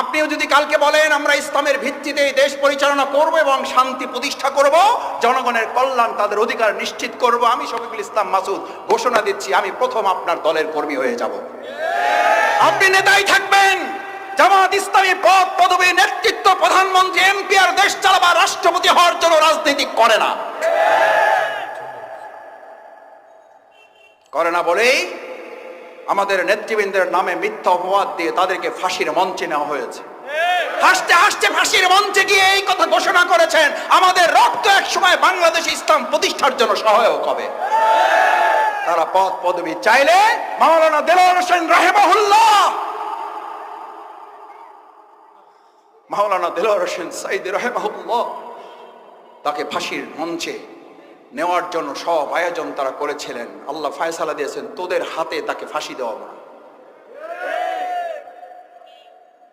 আপনিও যদি কালকে বলেন, আমরা ইসলামের ভিত্তিতে দেশ পরিচালনা করব এবং শান্তি প্রতিষ্ঠা করব, জনগণের কল্যাণ তাদের অধিকার নিশ্চিত করব। আমি শফিকুল ইসলাম মাসুদ ঘোষণা দিচ্ছি, আমি প্রথম আপনার দলের কর্মী হয়ে যাব। আপনি নেতাই থাকবেন। জামাত ইসলামী পদ পদবী নেতৃত্ব প্রধানমন্ত্রী এমপি আর দেশ চালাবা রাষ্ট্রপতি হওয়ার জন্য রাজনীতি করে না। করে না বলেই আমাদের নেতৃবৃন্দের নামে মিথ্যা অপবাদ দিয়ে তাদেরকে ফাঁসির মঞ্চে নেওয়া হয়েছে। হাসতে হাসতে ফাঁসির মঞ্চে গিয়ে এই কথা ঘোষণা করেছেন, আমাদের রক্ত এক সময় বাংলাদেশ ইসলাম প্রতিষ্ঠার জন্য সহায়ক হবে। তারা পদ পদবি চাইলে মাওলানা দেলোয়ার হোসেন রাহেমাহুল্লাহ, মাওলানা দেলোয়ার হোসেন সাইদ রাহেমাহুল্লাহ তাকে ফাঁসির মঞ্চে নেওয়ার জন্য সব আয়োজন তারা করেছিলেন আল্লাহ ফায়সালা দিয়েছেন তোদের হাতে তাকে ফাঁসি দেওয়া।